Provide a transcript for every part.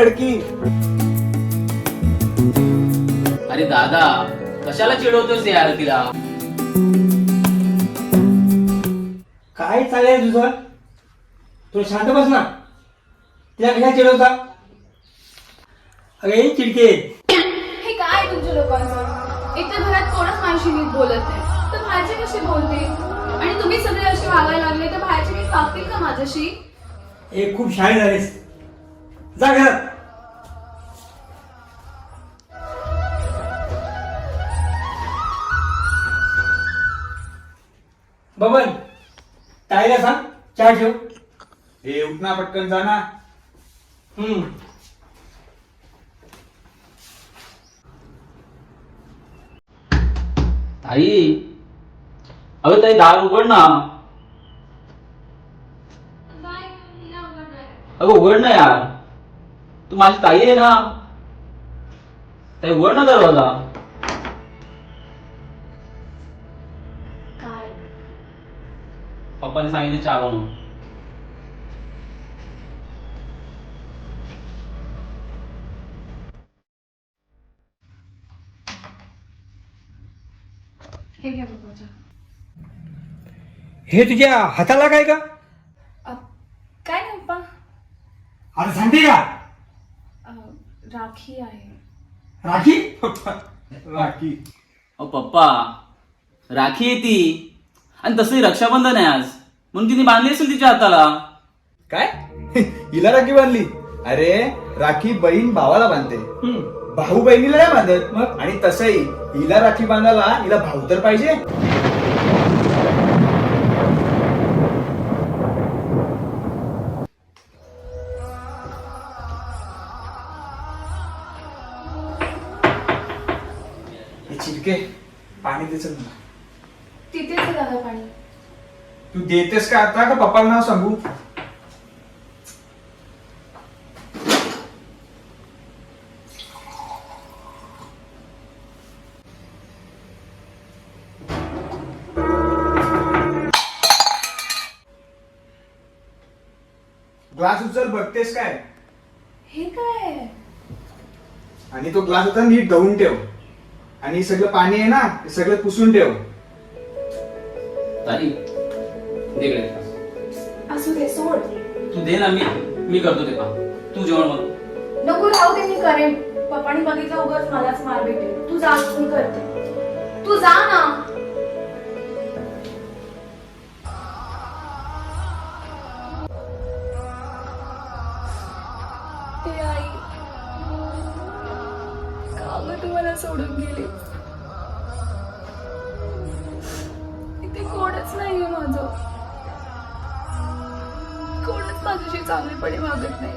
रडकी अरे दादा कशाला चिडवतोस यार तिला? काय चालेल तुझं? तू शांत बस ना. तिला कशा चिडवता? अगे चिडके. हे काय तुमच्या लोकांचं? एक तर घरात कोणच माझ्याशी नीट बोलत नाही. तर बाहेरचे कसे बोलतील? आणि तुम्ही सगळे असे वागायला लागले तर बाहेरचे नीट वागतील का माझ्याशी? एक खूप शाळे झालेस जा घरात बबन ताईला सांग चहा ठेव. हे उठ ना पटकन जा ना. हम्म. ताई अगं ताई दार उघड ना. अगं उघड ना यार. तू माझी ताई आहे ना. ताई उघड ना दरवाजा. पप्पाने सांगितलं बनवून हे घ्या हे तुझ्या हाताला काय का? काय नाही पप्पा. अरे सांगते का? अ, राखी आहे. राखी? राखी. अहो पप्पा राखी आहे ती. आणि तसंही रक्षाबंधन आहे आज. म्हणून तिने बांधली असेल तिच्या हाताला. काय? हिला राखी बांधली? अरे राखी बहीण भावाला बांधते. हम्म. भाऊ बहिणीला नाही बांधत. मग? आणि तसंही हिला राखी बांधायला हिला भाऊ तर पाहिजे. हे चिरके पाणी देच मला. तिथेच आहे दादा पाणी. तू देतेस का आता का पप्पाला नाव सांगू? ग्लास उचल बघतेस काय? हे काय? आणि तो ग्लास आता नीट धुवून ठेव. आणि सगळं पाणी आहे ना ते सगळं पुसून ठेव. ताई glass. असू दे सोड. तू दे ना मी मी करतो ते काम. तू जेवण बनव नको राहू दे मी करेन. पप्पानी बघितलं उगाच मलाच मार भेटेल. तू जा मी करते. तू जा ना. ते आई. का गं तू मला सोडून गेली. इथे कोणच नाहीये माझं. कोणच माझ्याशी चांगलेपणे वागत नाही.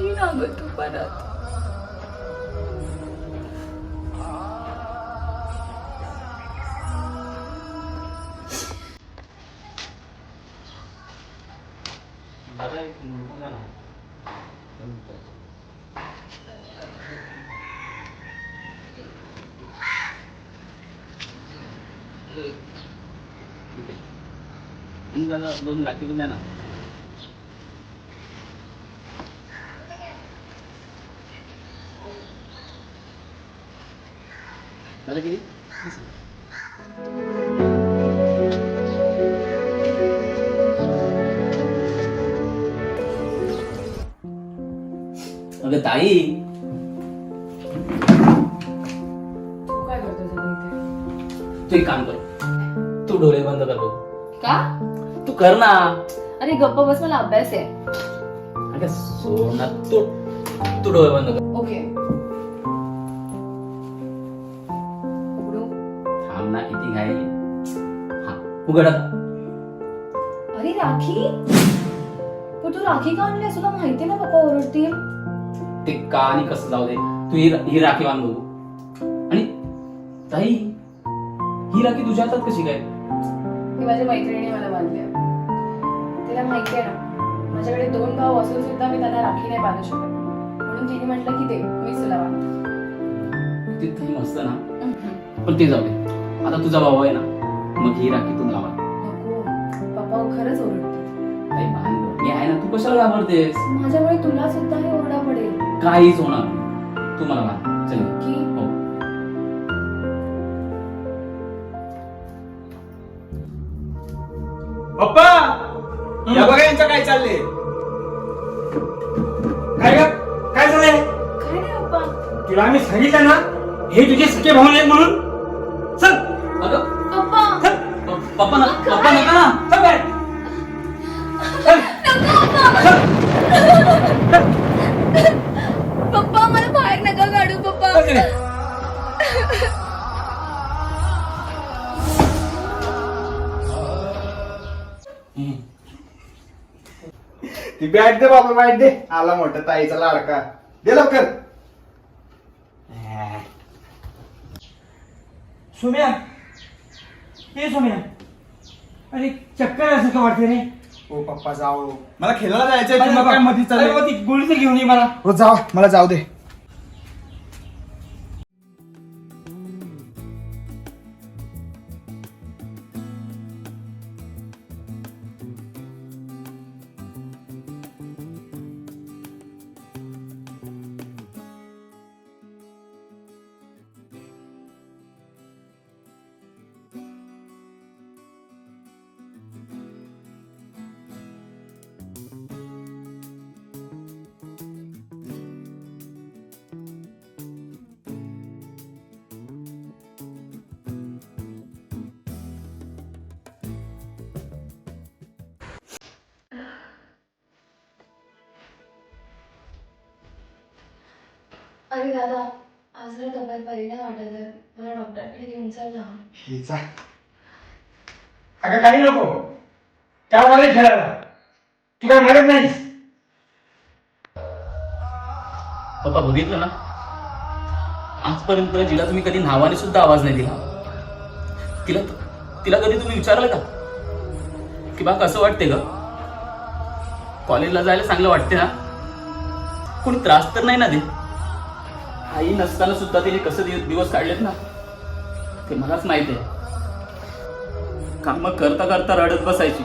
ये ना गं तू परत दोन राखी पण द्या ना झालं किती अगं ताई तू काय करतो इथे तू एक काम कर कर ना. अरे गप्प बस मला अभ्यास आहे. अगं सोड ना तू तू डोळे बंद कर. ओके. उघडू? थांब ना किती घाई. हा उघड आता. अरे राखी? पण तू राखी का आणलीस तुला माहिती ना पप्पा ओरडतील ते का आणि कसं जाऊ दे. तू ही ही राखी बांध बघू. आणि ताई ही राखी तुझ्या हातात कशी काय? ही माझ्या मैत्रिणीने मला बांधली तिला माहिती आहे ना माझ्याकडे दोन भाऊ असून सुद्धा मी त्यांना राखी नाही बांधू शकत. म्हणून तिने म्हटलं की दे मीच तुला मस्त ना. पण ते जाऊ दे. आता तुझा भाऊ आहे ना मग ही राखी तू लावा. नको पप्पा हो खरंच ओरडते ताई भान कर. मी आहे ना तू कशाला घाबरतेस? माझ्यामुळे तुला सुद्धा हे ओरडा पडेल. काहीच होणार नाही. तू मला मान चल. की हो. पप्पा! या बघा यांचं काय चाललंय. काय ग? काय झालंय? काय नाही तुला आम्ही सांगितलं ना हे तुझे सख्खे भाऊ नाहीत म्हणून? बॅट दे बाबा बॅट दे. आला मोठा ताईचा लाडका. दे लवकर. सोम्या. हे सोम्या. अरे चक्कर असं का वाटते रे? हो पप्पा जाओ मला खेळायला जायचंय तुम्हाला काय मध्ये अरे चाललंय बाबा, ती गोळी तर घेऊन ये मला. हो जाऊ. मला जाऊ दे. अरे दादा आज जरा तब्येत बरी नाही वाटत आहे. मला डॉक्टरकडे घेऊन चल ना. हे जा. अगं काही नको. त्या मला खेळायला. तू काय मारत नाहीस? पप्पा बघितलं ना? आजपर्यंत जिला तुम्ही कधी नावाने सुद्धा आवाज नाही दिला. तिला तिला कधी तुम्ही विचारलं का? की बा कसं वाटते ग? कॉलेजला जायला चांगलं वाटते ना? कोणी त्रास तर नाही ना दे आई नसताना सुद्धा तिने कसं दि- दिवस काढलेत ना? ते मलाच माहीत आहे. काम करता करता रडत बसायची.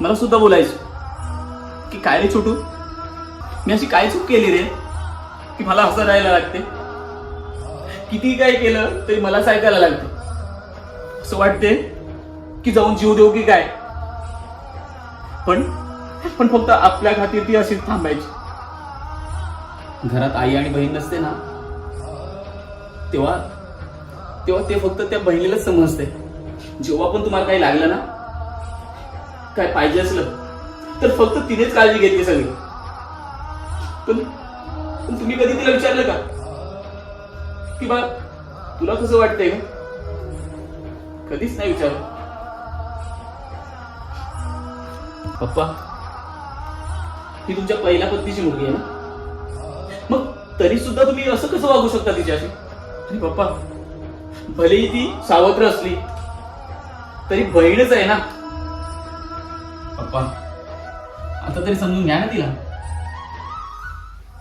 मला सुद्धा बोलायची. की काय रे छोटू? मी अशी काय चूक केली रे? की मला असं राहायला लागते? किती काय केलं तरी मलाच ऐकायला लागते. असं वाटते की जाऊन जीव देऊ की काय? पण पण फक्त आपल्या खातीर ती अशीच थांबायची. घरात आई आणि बहीण नसते ना तेव्हा तेव्हा ते फक्त त्या बहिणीलाच समजते जेव्हा पण तुम्हाला काही लागलं ना काय पाहिजे असलं तर फक्त तिनेच काळजी घेतली सगळी. पण पण तुम्ही कधी तिला विचारलं का? की बा तुला कसं वाटतंय का कधीच नाही विचारलं. पप्पा ही तुमच्या पहिल्या पत्नीची मुलगी आहे ना? तरी सुद्धा तुम्ही असं कसं वागू शकता तिच्याशी? आणि पप्पा भलेही ती सावत्र असली तरी बहीणच आहे ना? पप्पा आता तरी समजून घ्या ना तिला.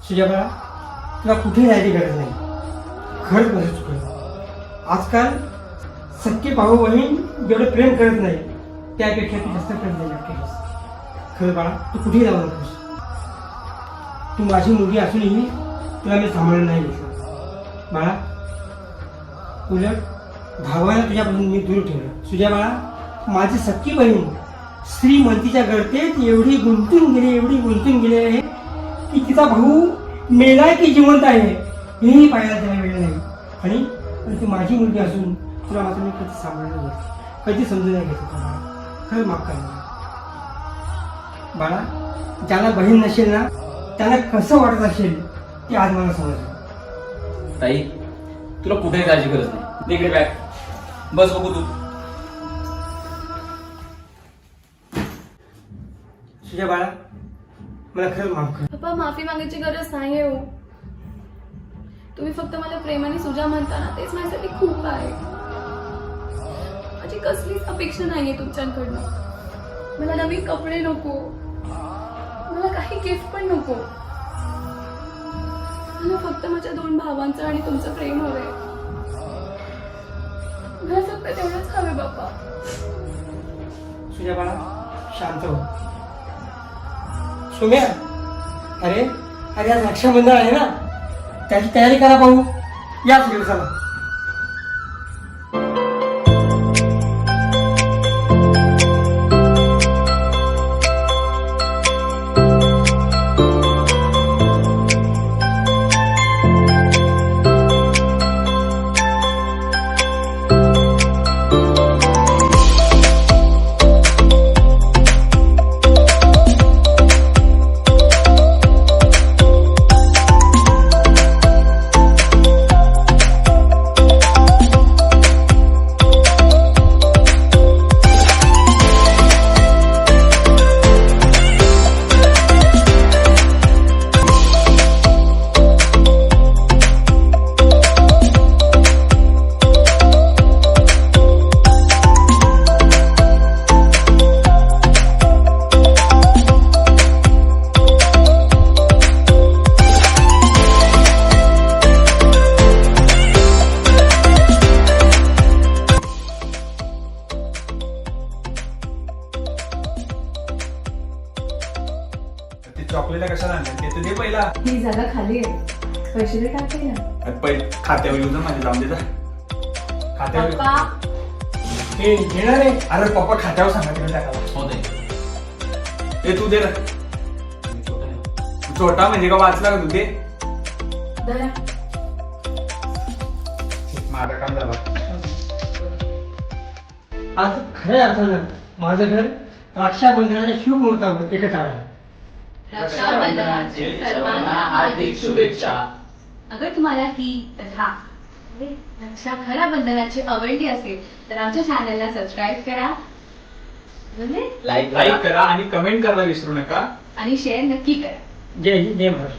सुजाबाळा तुला कुठे जायची गरज नाही. खरंच माझं चुकलं? आजकाल सख्खे भाऊ बहीण जेवढे प्रेम करत नाही त्यापेक्षा तू जास्त प्रेम द्यायला केलंस. खरं बाळा तू कुठेही जाऊ नकोस. तू माझी मुलगी असूनही तुला मी सांभाळून नाही घेतलं बाळा उलट भावाला तुझ्यापासून मी दूर ठेवलं. तुझ्या बाळा माझी सख्खी बहीण श्रीमंतीच्या गर्तेत एवढी गुंतून गेली एवढी गुंतून गेली आहे की तिचा भाऊ मेला की जिवंत आहे हेही पाहायला त्याला वेळ नाही. आणि ती माझी मुलगी असून तुला मात्र मी कधी सांभाळलं नाही. कधी समजून नाही घेतलं तुम्हाला खरं माफ कर बाळा ज्याला बहीण नसेल ना त्याला कसं वाटत असेल? ते आज मला समजलं. ताई तुला कुठेही काळजी करत नाही. दे इकडे बॅग. बस बघू तू. तुझ्या बाळा मला खरंच माफ कर. पप्पा माफी मागायची गरज नाही हो. तुम्ही फक्त मला प्रेमाने सुजा म्हणता ना तेच माझ्यासाठी खूप आहे. माझी कसलीच अपेक्षा नाहीये तुमच्याकडनं. मला नवीन कपडे नको. मला काही गिफ्ट पण नको. मला फक्त माझ्या दोन भावांचं आणि तुमचं प्रेम हवे मला फक्त तेवढंच हवे बाप्पा. तुझ्या बाळा शांत हो. सुम्या अरे अरे आज रक्षाबंधन आहे ना? त्याची तयारी करा भाऊ. याच दिवसाला जागा खाली आहे. पैसे दे टाकते ना पहिले खात्यावर येऊ माझ्या जाऊन दे जा. खात्यावर येऊ. पप्पा. हे घेणार आहे. अरे पप्पा खात्यावर सांगा तिला टाकायला हो दे. ए तू दे रे. छोटं नाही. छोटा म्हणजे का वाचला का तू? दे. धरा माझं काम झालं आज खऱ्या अर्थानं माझं घर रक्षाबंधनाच्या शुभ मुहूर्तावर एकच आहे रक्षाबंधनाचे सर्वांना हार्दिक शुभेच्छा. अगर तुम्हाला ही कथा. रक्षा खऱ्या बंधनाची आवडली असेल तर आमच्या चॅनलला सबस्क्राईब करा. म्हणजे? लाईक लाईक करा आणि कमेंट करायला विसरू नका. आणि शेअर नक्की करा. जय जय महाराज